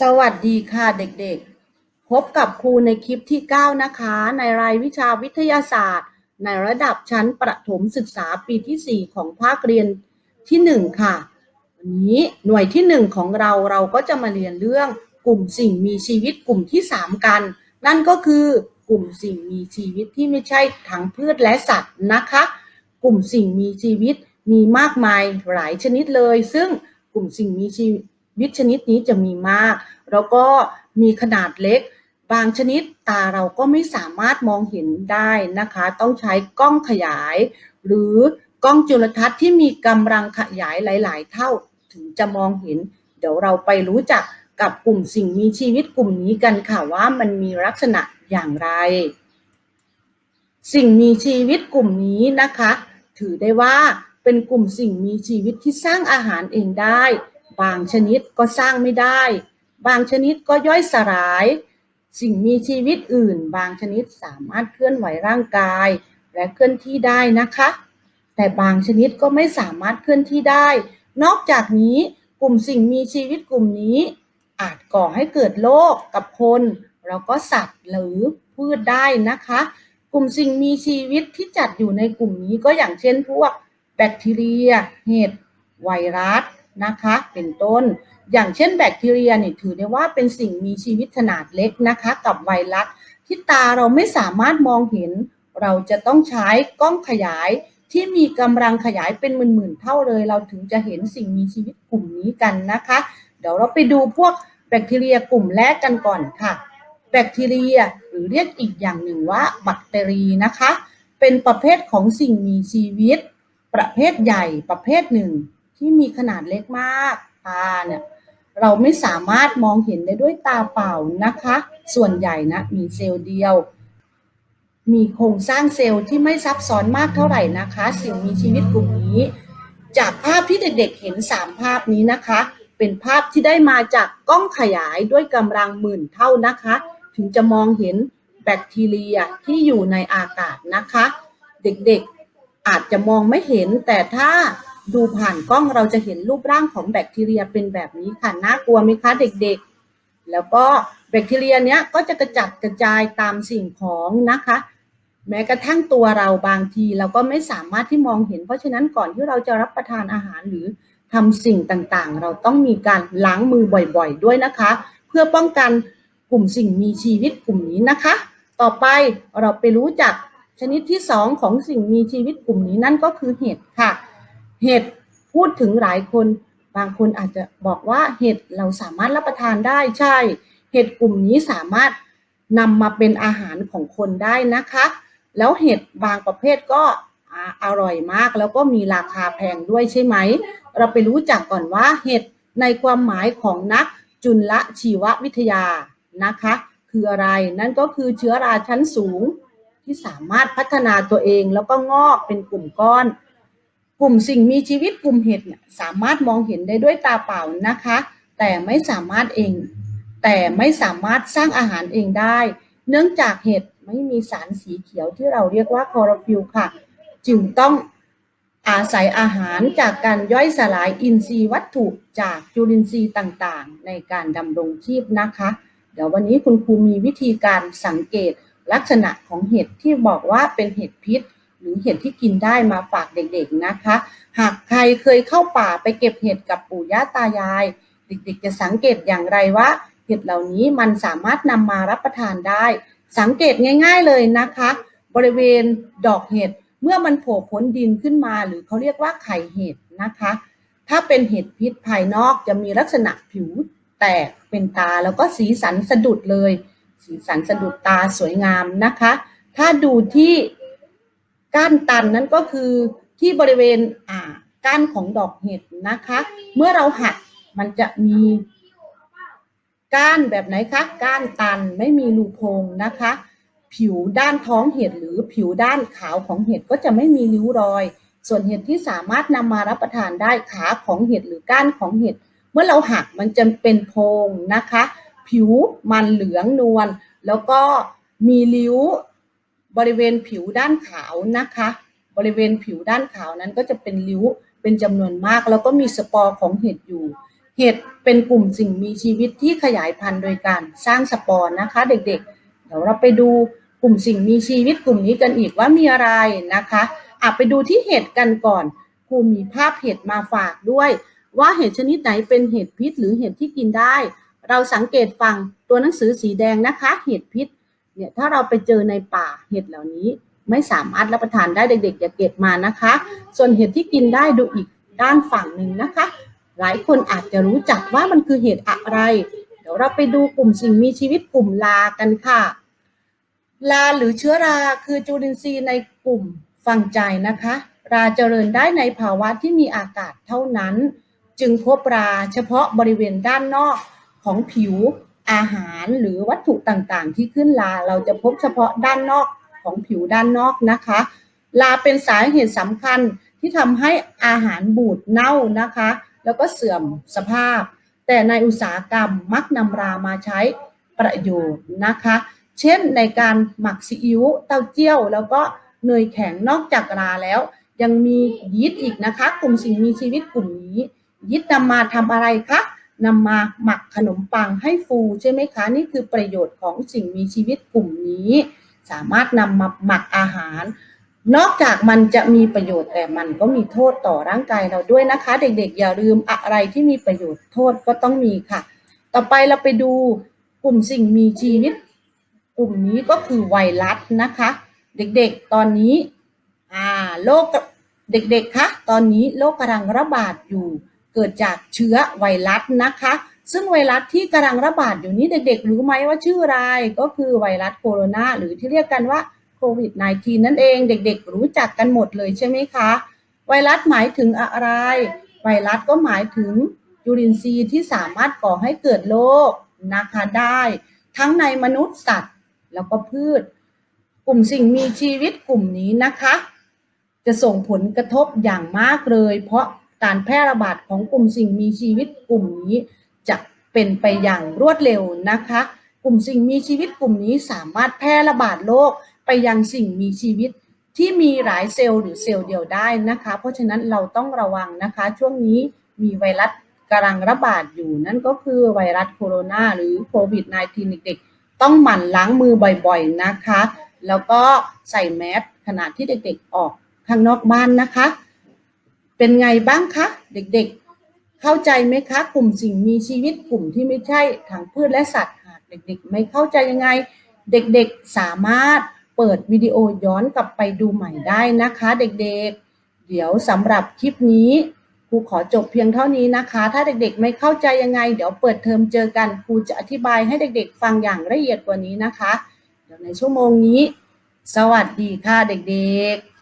สวัสดีค่ะเด็กๆ พบกับครูในคลิปที่ 9 นะคะ ในรายวิชาวิทยาศาสตร์ ในระดับชั้นประถมศึกษาปีที่ 4 ของภาคเรียนที่ 1 ค่ะ วันนี้หน่วยที่ 1 ของเราเราก็จะมาเรียนเรื่องกลุ่มสิ่งมีชีวิตกลุ่มที่ 3 กัน นั่นก็คือกลุ่มสิ่งมีชีวิตที่ไม่ใช่ทั้งพืชและสัตว์นะคะ กลุ่มสิ่งมีชีวิตมีมากมายหลายชนิดเลย ซึ่งกลุ่มสิ่งมีชีวิต ชนิดนี้จะมีมาก แล้วก็มีขนาดเล็ก บางชนิดตาเราก็ไม่สามารถมองเห็นได้นะคะ ต้องใช้กล้องขยาย หรือกล้องจุลทรรศน์ที่มีกำลังขยายหลาย ๆ เท่าถึงจะมองเห็น เดี๋ยวเราไปรู้จักกับกลุ่มสิ่งมีชีวิตกลุ่มนี้กันค่ะว่ามันมีลักษณะอย่างไร สิ่งมีชีวิตกลุ่มนี้นะคะ ถือได้ว่าเป็นกลุ่มสิ่งมีชีวิตที่สร้างอาหารเองได้ บางชนิดก็สร้างไม่ได้ บางชนิดก็ย่อยสลาย สิ่งมีชีวิตอื่น บางชนิดสามารถเคลื่อนไหวร่างกาย และเคลื่อนที่ได้นะคะ แต่บางชนิดก็ไม่สามารถเคลื่อนที่ได้ นอกจากนี้กลุ่มสิ่งมีชีวิตกลุ่มนี้ อาจก่อให้เกิดโรคกับคนแล้วก็สัตว์หรือพืชได้นะคะ กลุ่มสิ่งมีชีวิตที่จัดอยู่ในกลุ่มนี้ก็อย่างเช่นพวกแบคทีเรีย เห็ดไวรัส นะคะ เป็นต้น อย่างเช่นแบคทีเรียเนี่ยถือได้ว่าเป็นสิ่งมีชีวิตขนาดเล็กนะคะ กับไวรัสที่ตาเราไม่สามารถมองเห็น เราจะต้องใช้กล้องขยายที่มีกำลังขยายเป็นหมื่นๆเท่าเลย เราถึงจะเห็นสิ่งมีชีวิตกลุ่มนี้กันนะคะ เดี๋ยวเราไปดูพวกแบคทีเรียกลุ่มแรกกันก่อนค่ะ แบคทีเรียหรือเรียกอีกอย่างหนึ่งว่าแบคทีรีนะคะ เป็นประเภทของสิ่งมีชีวิต ประเภทใหญ่ประเภทหนึ่ง ที่มีขนาดเล็กมากตาเนี่ยเราไม่สามารถมองเห็นได้ด้วยตาเปล่านะคะ ส่วนใหญ่นะมีเซลล์เดียว มีโครงสร้างเซลล์ที่ไม่ซับซ้อนมากเท่าไหร่นะคะ สิ่งมีชีวิตกลุ่มนี้ จากภาพที่เด็กๆเห็น 3 ภาพนี้นะคะ เป็นภาพที่ได้มาจากกล้องขยายด้วยกำลังหมื่นเท่านะคะ ถึงจะมองเห็นแบคทีเรียที่อยู่ในอากาศนะคะ เด็กๆอาจจะมองไม่เห็นแต่ถ้า ดูผ่านกล้องเราจะเห็นรูปร่างของแบคทีเรียเป็นแบบนี้ค่ะน่ากลัวไหมคะเด็กๆ แล้วก็แบคทีเรียเนี้ยก็จะกระจัดกระจายตามสิ่งของนะคะ แม้กระทั่งตัวเราบางทีเราก็ไม่สามารถที่มองเห็น เพราะฉะนั้นก่อนที่เราจะรับประทานอาหารหรือทำสิ่งต่างๆ เราต้องมีการล้างมือบ่อยๆ ด้วยนะคะ เพื่อป้องกันกลุ่มสิ่งมีชีวิตกลุ่มนี้นะคะ ต่อไปเราไปรู้จักชนิดที่สองของสิ่งมีชีวิตกลุ่มนี้นั่นก็คือเห็ดค่ะ เห็ดพูดถึงหลายคน บางคนอาจจะบอกว่าเห็ดเราสามารถรับประทานได้ใช่ เห็ดกลุ่มนี้สามารถนำมาเป็นอาหารของคนได้นะคะ แล้วเห็ดบางประเภทก็อร่อยมากแล้วก็มีราคาแพงด้วยใช่ไหม เราไปรู้จักก่อนว่าเห็ดในความหมายของนักจุลชีววิทยานะคะ คืออะไรนั่นก็คือเชื้อราชั้นสูงที่สามารถพัฒนาตัวเองแล้วก็งอกเป็นกลุ่มก้อน กลุ่มสิ่งมีชีวิตกลุ่มเห็ดเนี่ยสามารถมองเห็นได้ด้วยตาเปล่านะคะ แต่ไม่สามารถเอง แต่ไม่สามารถสร้างอาหารเองได้ เนื่องจากเห็ดไม่มีสารสีเขียวที่เราเรียกว่าคลอโรฟิลค่ะ จึงต้องอาศัยอาหารจากการย่อยสลายอินทรีย์วัตถุจากจุลินทรีย์ต่างๆ ในการดำรงชีพนะคะ เดี๋ยววันนี้คุณครูมีวิธีการสังเกตลักษณะของเห็ดที่บอกว่าเป็นเห็ดพิษ หรือเห็ดที่กินได้มาฝากเด็กๆนะคะ หากใครเคยเข้าป่าไปเก็บเห็ดกับปู่ย่าตายาย เด็กๆ จะสังเกตอย่างไรว่า เห็ดเหล่านี้มันสามารถนำมารับประทานได้ สังเกตง่าย ๆเลยนะคะ บริเวณดอกเห็ดเมื่อมันโผล่พ้นดินขึ้นมา หรือเขาเรียกว่าไข่เห็ดนะคะ ถ้าเป็นเห็ดพิษภายนอกจะมีลักษณะผิวแตกเป็นตาแล้วก็สีสันสะดุดเลย สีสันสะดุดตาสวยงามนะคะ ถ้าดูที่ ก้านตันนั้นก็คือที่บริเวณอ่าก้านของดอกเห็ดนะคะ เมื่อเราหักมันจะมีก้านแบบไหนคะก้านตันไม่มีรูโพรงนะคะ ผิวด้านท้องเห็ดหรือผิวด้านขาวของเห็ดก็จะไม่มีริ้วรอย ส่วนเห็ดที่สามารถนำมารับประทานได้ขาของเห็ดหรือก้านของเห็ด เมื่อเราหักมันจะเป็นโพรงนะคะ ผิวมันเหลืองนวลแล้วก็มีริ้ว บริเวณผิวด้านขาวนะคะ บริเวณผิวด้านขาวนั้นก็จะเป็นริ้วเป็นจำนวนมาก แล้วก็มีสปอร์ของเห็ดอยู่ เห็ดเป็นกลุ่มสิ่งมีชีวิตที่ขยายพันธุ์โดยการสร้างสปอร์นะคะ เด็กๆ เดี๋ยวเราไปดูกลุ่มสิ่งมีชีวิตกลุ่มนี้กันอีกว่ามีอะไรนะคะอะไปดูที่เห็ดกันก่อนครูมีภาพเห็ดมาฝากด้วย ว่าเห็ดชนิดไหนเป็นเห็ดพิษหรือเห็ดที่กินได้ เราสังเกตฟังตัวหนังสือสีแดงนะคะ เห็ดพิษ เนี่ยถ้าเราไปเจอในป่าเห็ดเหล่านี้ไม่สามารถรับประทานได้เด็กๆอย่าเก็บมานะคะ ส่วนเห็ดที่กินได้ดูอีกด้านฝั่งหนึ่งนะคะ หลายคนอาจจะรู้จักว่ามันคือเห็ดอะไร เดี๋ยวเราไปดูกลุ่มสิ่งมีชีวิตกลุ่มลากันค่ะ ลาหรือเชื้อราคือจุลินทรีย์ในกลุ่มฟังใจนะคะ ราเจริญได้ในภาวะที่มีอากาศเท่านั้น จึงพบราเฉพาะบริเวณด้านนอกของผิว อาหารหรือวัตถุต่างๆ ที่ขึ้นลาเราจะพบเฉพาะด้านนอกของผิวด้านนอกนะคะ ลาเป็นสาเหตุสำคัญที่ทำให้อาหารบูดเน่านะคะ แล้วก็เสื่อมสภาพ แต่ในอุตสาหกรรมมักนำรามาใช้ประโยชน์นะคะ เช่นในการหมักซีอิ๊วเต้าเจี้ยว แล้วก็เนยแข็งนอกจากราแล้ว ยังมียีสต์อีกนะคะ กลุ่มสิ่งมีชีวิตกลุ่มนี้ยีสต์นำมาทำอะไรคะ นำมาหมักขนมปังให้ฟูใช่ไหมคะ นี่คือประโยชน์ของสิ่งมีชีวิตกลุ่มนี้ สามารถนำมาหมักอาหาร นอกจากมันจะมีประโยชน์แต่มันก็มีโทษต่อร่างกายเราด้วยนะคะ เด็กๆ อย่าลืมอะไรที่มีประโยชน์โทษก็ต้องมีค่ะ ต่อไปเราไปดูกลุ่มสิ่งมีชีวิต กลุ่มนี้ก็คือไวรัสนะคะ เด็กๆตอนนี้อ่าโรคเด็กๆคะตอนนี้โรคกำลังระบาดอยู่ เกิดจากเชื้อไวรัสนะคะ ซึ่งไวรัสที่กำลังระบาดอยู่นี้เด็กๆ รู้ไหมว่าชื่ออะไรก็คือไวรัสโคโรนาหรือที่เรียกกันว่าโควิด -19 นั่นเองเด็กๆ รู้จักกันหมดเลยใช่ไหมคะ ไวรัสหมายถึงอะไร ไวรัสก็หมายถึงจุลินทรีย์ที่สามารถก่อให้เกิดโรคนะคะได้ ทั้งในมนุษย์สัตว์แล้วก็พืช กลุ่มสิ่งมีชีวิตกลุ่มนี้นะคะ จะส่งผลกระทบอย่างมากเลย เพราะ การแพร่ระบาดของกลุ่มสิ่งมีชีวิตกลุ่มนี้จะเป็นไปอย่างรวดเร็วนะคะ กลุ่มสิ่งมีชีวิตกลุ่มนี้สามารถแพร่ระบาดโรคไปยังสิ่งมีชีวิตที่มีหลายเซลล์หรือเซลล์เดียวได้นะคะ เพราะฉะนั้นเราต้องระวังนะคะ ช่วงนี้มีไวรัสกำลังระบาดอยู่นั่นก็คือไวรัสโคโรนาหรือโควิด -19 เด็กๆ ต้องหมั่นล้างมือบ่อยๆนะคะ แล้วก็ใส่แมสขณะที่เด็กๆออกข้างนอกบ้านนะคะ เป็นไงบ้างคะ เด็กๆ เข้าใจไหมคะ กลุ่มสิ่งมีชีวิตกลุ่มที่ไม่ใช่ทั้งพืชและสัตว์หากเด็กๆ ไม่เข้าใจยังไง เด็กๆสามารถเปิดวิดีโอย้อนกลับไปดูใหม่ได้นะคะ เด็กๆ เดี๋ยวสำหรับคลิปนี้ครูขอจบเพียงเท่านี้นะคะ ถ้าเด็กๆ ไม่เข้าใจยังไง เดี๋ยวเปิดเทอมเจอกันครูจะอธิบายให้เด็กๆ ฟังอย่างละเอียดกว่านี้นะคะ เดี๋ยวในชั่วโมงนี้ สวัสดีค่ะเด็กๆ